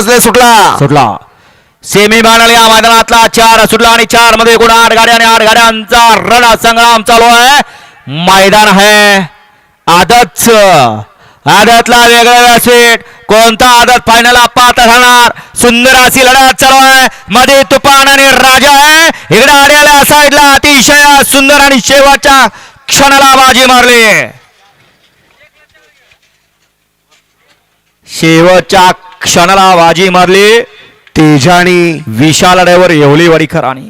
बसले सुटला. सुटला. सेमी फायनल या मैदानातला चार सुटला आणि चारमध्ये एकूण आठ गाड्या आणि आठ गाड्यांचा रणा संग्राम चालू आहे. मैदान आहे. आदतच. आदतला वेगळं व्यासपीठ कोणता आदत फायनल पाहता राहणार सुंदर अशी लढत चालू आहे. मध्ये तुफान आणि राजा आहे. इकडे आड्याला साईडला अतिशय सुंदर आणि शेवटच्या क्षणाला बाजी मारली. शेवटच्या क्षणाला बाजी मारली तेजानी विशाल ड्रायव्हर येवली वाडीकर आणि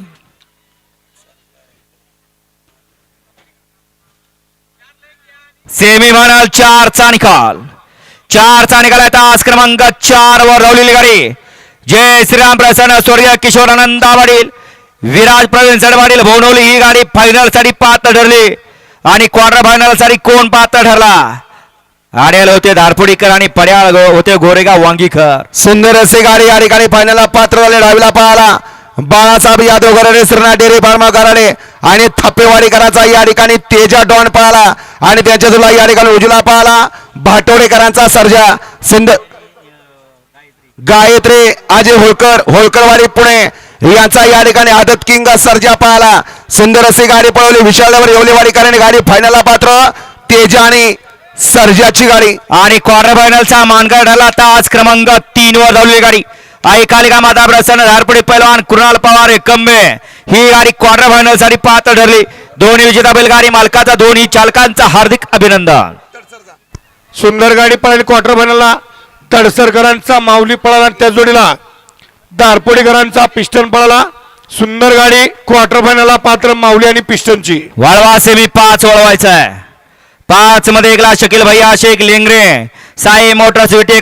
सेमी फायनल चारचा निकाल चारचा निकाल आहे तास क्रमांक चार वर रवलेली गाडी जय श्रीराम प्रसन्न सूर्य किशोर आनंद वडील विराज प्रवीण चढवाडील भोवनवली ही गाडी फायनलसाठी पात्र ठरली आणि क्वार्टर फायनलसाठी कोण पात्र ठरला आड्याला होते धारपुडीकर आणि पड्याळ होते गोरेगाव वांगीकर सुंदर असे गाडी या ठिकाणी फायनलला पात्र झाले डावीला पाहाला बाळासाहेब यादव हो गराडे श्रीनाथ डेरे फार्मा गराडे आणि थप्पेवाडीकरांचा या ठिकाणी तेजा डॉन पळाला आणि त्यांच्या तुला या ठिकाणी उजला पळाला भाटोडेकरांचा सर्जा। सुंदर गायत्री अजय होळकर होळकरवाडी पुणे। यांचा या ठिकाणी आदत किंग सर्जा पळाला सुंदर असे गाडी पळवली विशालवर येवलेवाडीकरांनी गाडी फायनलला पात्र। तेजा आणि सर्जाची गाडी. आणि क्वार्टर फायनलचा मानकर ठरला. तास क्रमांक तीन वर धावलेली गाडी. ऐकालिका माता प्रसन्न धारपुडी पैलवान कृणाल पवार एकंबे. ही गाडी क्वार्टर फायनलसाठी पात्र ठरली. दोन्ही विजेता बैलगाडी मालकाचा दोन्ही चालकांचा हार्दिक अभिनंदन. सुंदर गाडी पळाली क्वार्टर फायनलला तडसरकरांचा माऊली पळाला आणि त्या जोडीला. दारपोडीकरांचा पिस्टन पळाला. सुंदर गाडी क्वार्टर फायनलला पात्र माऊली आणि पिस्टनची. वळवा सेमी पाच वळवायचा आहे पाच मध्ये एकला शकील भैया शेख लेंगरे साई मोटर्स विटे